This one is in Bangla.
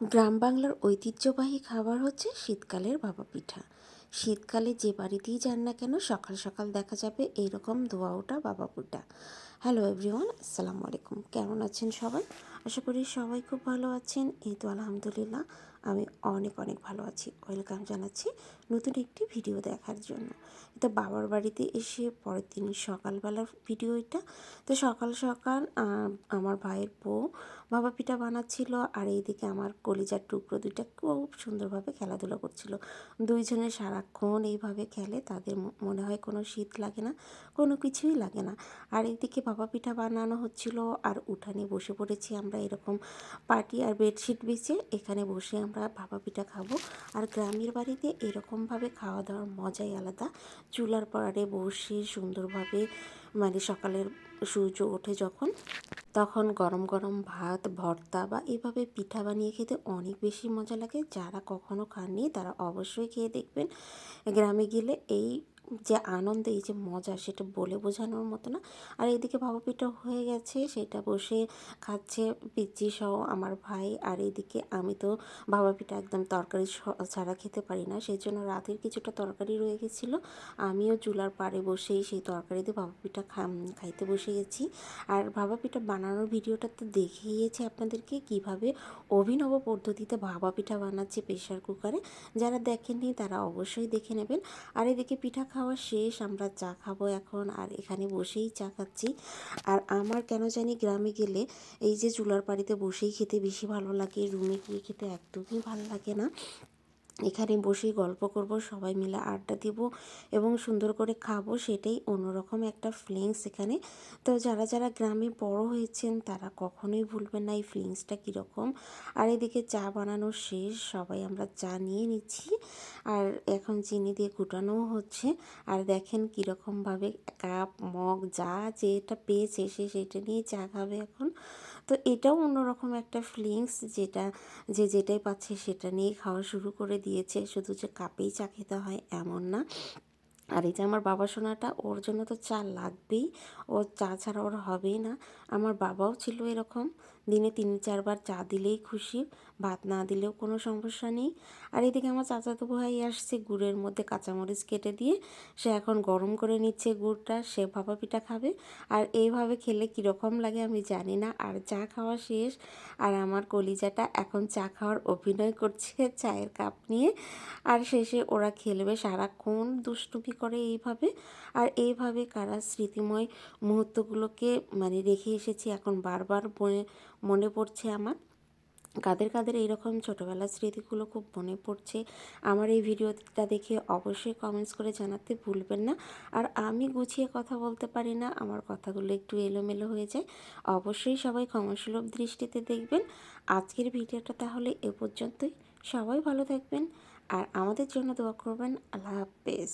গ্রাম বাংলার ঐতিহ্যবাহী খাবার হচ্ছে শীতকালের বাবা পিঠা। শীতকালে যে বাড়িতেই যান না কেন সকাল সকাল দেখা যাবে এইরকম ধোয়া ওটা বাবা পিঠা হ্যালো এভরিওয়ান আসসালামু আলাইকুম। কেমন আছেন সবাই? আশা করি সবাই খুব ভালো আছেন। এই তো আলহামদুলিল্লাহ, আমি অনেক অনেক ভালো আছি। ওয়েলকাম জানাচ্ছি নতুন একটি ভিডিও দেখার জন্য। তো বাবার বাড়িতে এসে পরের দিন সকালবেলার ভিডিও এটা। তো সকাল সকাল আমার ভাইয়ের বউ বাবা পিঠা বানাচ্ছিল আর এইদিকে আমার কলিজার টুকরো দুইটা খুব সুন্দরভাবে খেলাধুলা করছিল। দুইজনে সারাক্ষণ এইভাবে খেলে তাদের মনে হয় কোনো শীত লাগে না, কোনো কিছুই লাগে না। আর এইদিকে বাবা পিঠা বানানো হচ্ছিল আর উঠানে বসে পড়েছি আমরা এরকম পার্টি আর বেডশিট বিছে এখানে বসে আমরা ভাপা পিঠা খাব। আর গ্রামের বাড়িতে এরকমভাবে খাওয়া দাওয়ার মজাই আলাদা। চুলার পাড়ে বসে সুন্দরভাবে মানে সকালের সূর্য ওঠে যখন, তখন গরম গরম ভাত, ভর্তা বা এভাবে পিঠা বানিয়ে খেতে অনেক বেশি মজা লাগে। যারা কখনো খাননি তারা অবশ্যই খেয়ে দেখবেন। গ্রামে গেলে এই যে আনন্দ, এই যে মজা সেটা বলে বোঝানোর মতো না। আর এদিকে ভাপা পিঠা হয়ে গেছে, সেটা বসে খাচ্ছে পিচ্ছি সহ আমার ভাই। আর এদিকে আমি তো ভাপা পিঠা একদম তরকারি ছাড়া খেতে পারি না সেই জন্য রাতের কিছুটা তরকারি রয়ে গেছিল। আমিও চুলার পাড়ে বসেই সেই তরকারিতে ভাপা পিঠা খাইতে বসে গেছি। আর ভাপা পিঠা বানানোর ভিডিওটা তো দেখিয়েছি আপনাদেরকে, কীভাবে অভিনব পদ্ধতিতে ভাপা পিঠা বানাচ্ছে প্রেশার কুকারে। যারা দেখেননি তারা অবশ্যই দেখে নেবেন। আর এদিকে পিঠা খাওয়া শেষ, আমরা চা খাব এখন, আর এখানে বসেই চা খাচ্ছি। আর আমার কেন জানি গ্রামে গেলে এই যে চুলার বাড়িতে বসেই খেতে বেশি ভালো লাগে, রুমে গিয়ে খেতে একদমই ভালো লাগে না। এখানে বসেই গল্প করব, সবাই মিলে আড্ডা দিব এবং সুন্দর করে খাব সেটাই অন্যরকম একটা ফিলিংস এখানে। তো যারা যারা গ্রামে বড় হয়েছেন তারা কখনোই ভুলবেন না এই ফিলিংসটা কীরকম। আর এদিকে চা বানানো শেষ, সবাই আমরা চা নিয়ে নিচ্ছি। আর এখন চিনি দিয়ে কুটানোও হচ্ছে। আর দেখেন কীরকমভাবে কাপ, মগ যা যেটা পেয়েছে সে, সেটা নিয়ে চা খাবে এখন। তো এটাও অন্যরকম একটা ফিলিংস যেটা, যে যেটাই পাচ্ছে সেটা নিয়ে খাওয়া শুরু করে দিয়েছে। শুধু যে কাপেই চা খেতে হয় এমন না। আর এই যে আমার বাবা সোনাটা, ওর জন্য তো চা লাগবেই। ও চা ছাড়া ওর হবেই না। আমার বাবাও ছিল এরকম। দিনে তিন, চারবার চা দিলেই খুশি। ভাত না দিলেও কোনো সমস্যা নেই। আর এদিকে আমার চাচাতো ভাই আসছে গুড়ের মধ্যে কাঁচামরিচ কেটে দিয়ে। সে এখন গরম করে নিচ্ছে গুড়টা, সে ভাপা পিঠা খাবে। আর এইভাবে খেলে কীরকম লাগে আমি জানি না। আর চা খাওয়া শেষ। আর আমার কলিজাটা এখন চা খাওয়ার অভিনয় করছে চায়ের কাপ নিয়ে। আর শেষে ওরা খেলবে সারাক্ষণ দুষ্টুমি করে এইভাবে। আর এইভাবে কারা স্মৃতিময় মুহূর্তগুলোকে মানে রেখে এসেছি এখন বারবার মনে মনে পড়ছে আমার। কাদের কাদের এইরকম ছোটোবেলার স্মৃতিগুলো খুব মনে পড়ছে আমার এই ভিডিওটা দেখে অবশ্যই কমেন্টস করে জানাতে ভুলবেন না। আর আমি গুছিয়ে কথা বলতে পারি না, আমার কথাগুলো একটু এলোমেলো হয়ে যায়। অবশ্যই সবাই ক্ষমাসুলভ দৃষ্টিতে দেখবেন। আজকের ভিডিওটা তাহলে এ পর্যন্তই। সবাই ভালো থাকবেন। আর আমাদের জন্য দোয়া করবেন। আল্লাহ হাফেজ।